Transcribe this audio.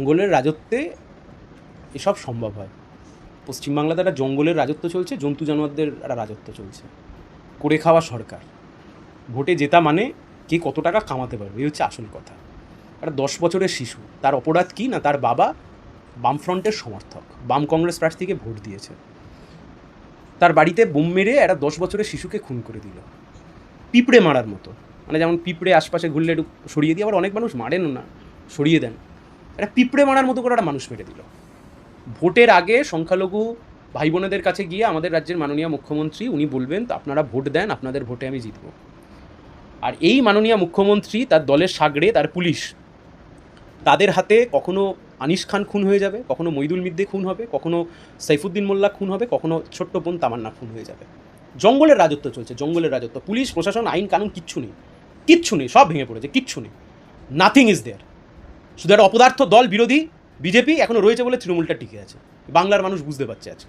জঙ্গলের রাজত্বে এসব সম্ভব হয়। পশ্চিমবাংলাতে একটা জঙ্গলের রাজত্ব চলছে, জন্তু জানোয়ারদের একটা রাজত্ব চলছে। করে খাওয়া সরকার। ভোটে জেতা মানে কে কত টাকা কামাতে পারবে এই হচ্ছে আসল কথা। একটা দশ বছরের শিশু, তার অপরাধ কী না তার বাবা বামফ্রন্টের সমর্থক, বাম কংগ্রেস প্রার্থীকে ভোট দিয়েছে। তার বাড়িতে বোম মেরে একটা দশ বছরের শিশুকে খুন করে দিল। পিঁপড়ে মারার মতো। মানে যেমন পিঁপড়ে আশপাশে ঘুরলে একটু সরিয়ে দিয়ে আবার অনেক মানুষ মারেনও না, সরিয়ে দেন। একটা পিঁপড়ে মারার মতো করে একটা মানুষ মেরে দিল। ভোটের আগে সংখ্যালঘু ভাই বোনেদের কাছে গিয়ে আমাদের রাজ্যের মাননীয় মুখ্যমন্ত্রী, উনি বলবেন, তো আপনারা ভোট দেন, আপনাদের ভোটে আমি জিতব। আর এই মাননীয় মুখ্যমন্ত্রী, তার দলের সাগরে, তার পুলিশ, তাদের হাতে কখনো আনিস খান খুন হয়ে যাবে, কখনো মইদুল মিদ্দে খুন হবে, কখনো সাইফুদ্দিন মোল্লা খুন হবে, কখনো ছোট্ট বোন তামান্না খুন হয়ে যাবে। জঙ্গলের রাজত্ব চলছে, জঙ্গলের রাজত্ব। পুলিশ, প্রশাসন, আইন, কানুন কিচ্ছু নেই কিচ্ছু নেই, সব ভেঙে পড়েছে, কিচ্ছু নেই। নাথিং ইজ দেয়ার শুধু একটা অপদার্থ দল বিরোধী, বিজেপি এখনও রয়েছে বলে তৃণমূলটা টিকে আছে। বাংলার মানুষ বুঝতে পারছে আজকে।